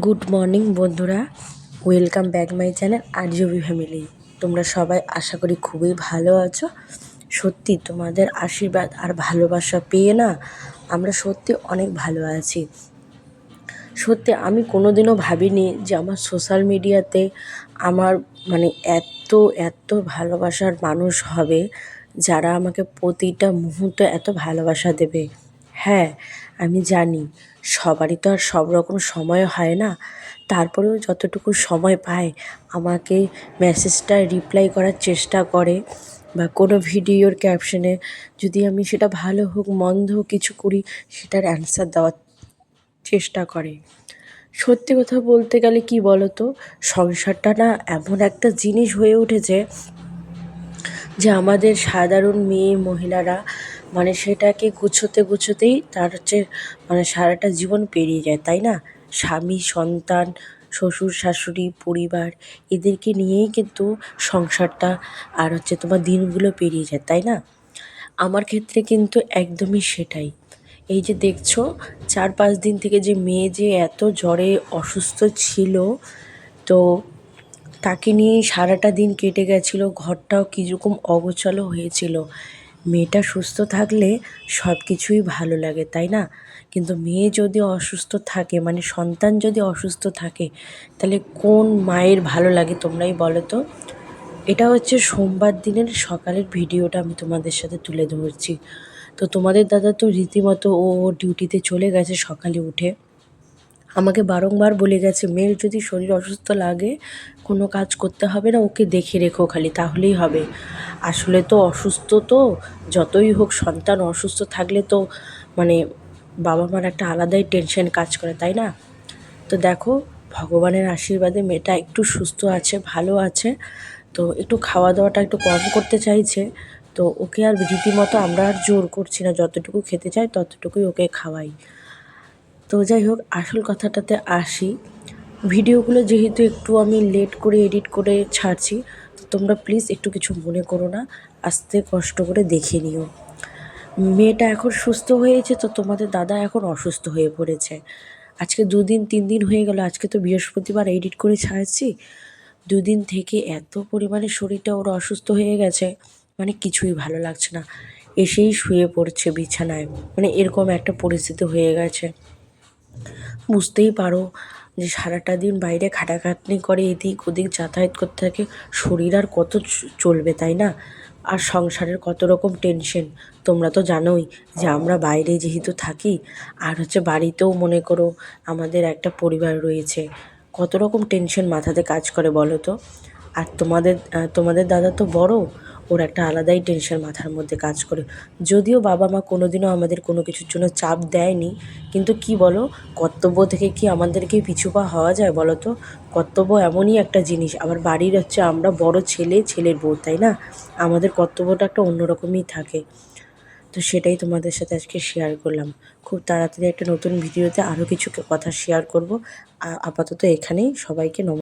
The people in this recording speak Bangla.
গুড মর্নিং বন্ধুরা। ওয়েলকাম ব্যাক মাই চ্যানেল আরজবি ফ্যামিলি। তোমরা সবাই আশা করি খুবই ভালো আছো। সত্যি তোমাদের আশীর্বাদ আর ভালোবাসা পেয়ে না আমরা সত্যি অনেক ভালো আছি। সত্যি আমি কোনো দিনও ভাবিনি যে আমার সোশ্যাল মিডিয়াতে আমার মানে এত এত ভালোবাসার মানুষ হবে যারা আমাকে প্রতিটা মুহূর্তে এত ভালোবাসা দেবে। হ্যাঁ আমি জানি। সবারই তো আর সব রকম সময় হয় না। তারপরেও যতটুকু সময় পায়, আমাকে মেসেজটা রিপ্লাই করার চেষ্টা করে বা কোনো ভিডিওর ক্যাপশনে যদি আমি সেটা ভালো হোক, মন্দ হোক কিছু করি, সেটার অ্যান্সার দেওয়ার চেষ্টা করে। সত্যি কথা বলতে গেলে কি বলো তো সংসারটা না এমন একটা জিনিস হয়ে উঠেছে যে আমাদের সাধারণ মেয়ে মহিলারা মানে সেটাকে গুছোতে গুছোতেই তার হচ্ছে মানে সারাটা জীবন পেরিয়ে যায়, তাই না? স্বামী, সন্তান, শ্বশুর, শাশুড়ি, পরিবার, এদেরকে নিয়েই কিন্তু সংসারটা আর হচ্ছে তোমার দিনগুলো পেরিয়ে যায়, তাই না? আমার ক্ষেত্রে কিন্তু একদমই সেটাই। এই যে দেখছ, চার পাঁচ দিন থেকে যে মেয়ে যে এত জ্বরে অসুস্থ ছিল, তো তাকে নিয়েই সারাটা দিন কেটে গেছিল, ঘরটাও কীরকম অগোছালো হয়েছিল। মেয়েটা সুস্থ থাকলে সব কিছুই ভালো লাগে, তাই না? কিন্তু মেয়ে যদি অসুস্থ থাকে মানে সন্তান যদি অসুস্থ থাকে, তাহলে কোন মায়ের ভালো লাগে তোমরাই বলো তো? এটা হচ্ছে সোমবার দিনের সকালের ভিডিওটা আমি তোমাদের সাথে তুলে ধরছি। তো তোমাদের দাদা তো রীতিমতো ও ডিউটিতে চলে গেছে সকালে উঠে। আমাকে বারংবার বলে গেছে, মেয়ের যদি শরীর অসুস্থ লাগে, কোনো কাজ করতে হবে না, ওকে দেখে রেখো খালি, তাহলেই হবে। আসলে তো অসুস্থ তো, যতই হোক সন্তান অসুস্থ থাকলে তো মানে বাবা মার একটা আলাদাই টেনশন কাজ করে, তাই না? তো দেখো, ভগবানের আশীর্বাদে মেয়েটা একটু সুস্থ আছে, ভালো আছে, তো একটু খাওয়া দাওয়াটা একটু কম করতে চাইছে, তো ওকে আর রীতিমতো আমরা আর জোর করছি না, যতটুকু খেতে চাই ততটুকুই ওকে খাওয়াই। তো যাই হোক, আসল কথাটাতে আসি। ভিডিওগুলো যেহেতু একটু আমি লেট করে এডিট করে ছাড়ছি, তো তোমরা প্লিজ একটু কিছু মনে করো না, আস্তে কষ্ট করে দেখে নিও। মেয়েটা এখন সুস্থ হয়েছে তো তোমাদের দাদা এখন অসুস্থ হয়ে পড়েছে। আজকে দুদিন, তিন দিন হয়ে গেল, আজকে তো বৃহস্পতিবার এডিট করে ছাড়ছি। দুদিন থেকে এত পরিমাণে শরীরটা ওর অসুস্থ হয়ে গেছে মানে কিছুই ভালো লাগছে না। এসেই শুয়ে পড়ছে বিছানায় মানে এরকম একটা পরিস্থিতি হয়ে গেছে। বুঝতেই পারো যে সারাটা দিন বাইরে খাটাখাটনি করে এদিক ওদিক যাতায়াত করতে থাকে, শরীর আর কত চলবে তাই না? আর সংসারের কত রকম টেনশন তোমরা তো জানোই যে আমরা বাইরে যেহেতু থাকি, আর হচ্ছে বাড়িতেও মনে করো আমাদের একটা পরিবার রয়েছে, কত রকম টেনশন মাথাতে কাজ করে বলো তো? আর তোমাদের তোমাদের দাদা তো বড় ওর একটা আলাদাই টেনশন মাথার মধ্যে কাজ করে। যদিও বাবা মা কোনো দিনও আমাদের কোনো কিছুর জন্য চাপ দেয়নি, কিন্তু কি বলো, কর্তব্য থেকে কি আমাদেরকে পিছু পা হওয়া যায় বলো তো? কর্তব্য এমনই একটা জিনিস। আবার বাড়ির হচ্ছে আমরা বড় ছেলে, ছেলের বউ, তাই না? আমাদের কর্তব্যটা একটা অন্যরকমই থাকে। তো সেটাই তোমাদের সাথে আজকে শেয়ার করলাম। খুব তাড়াতাড়ি একটা নতুন ভিডিওতে আরও কিছু কথা শেয়ার করব। আপাতত এখানেই। সবাইকে নম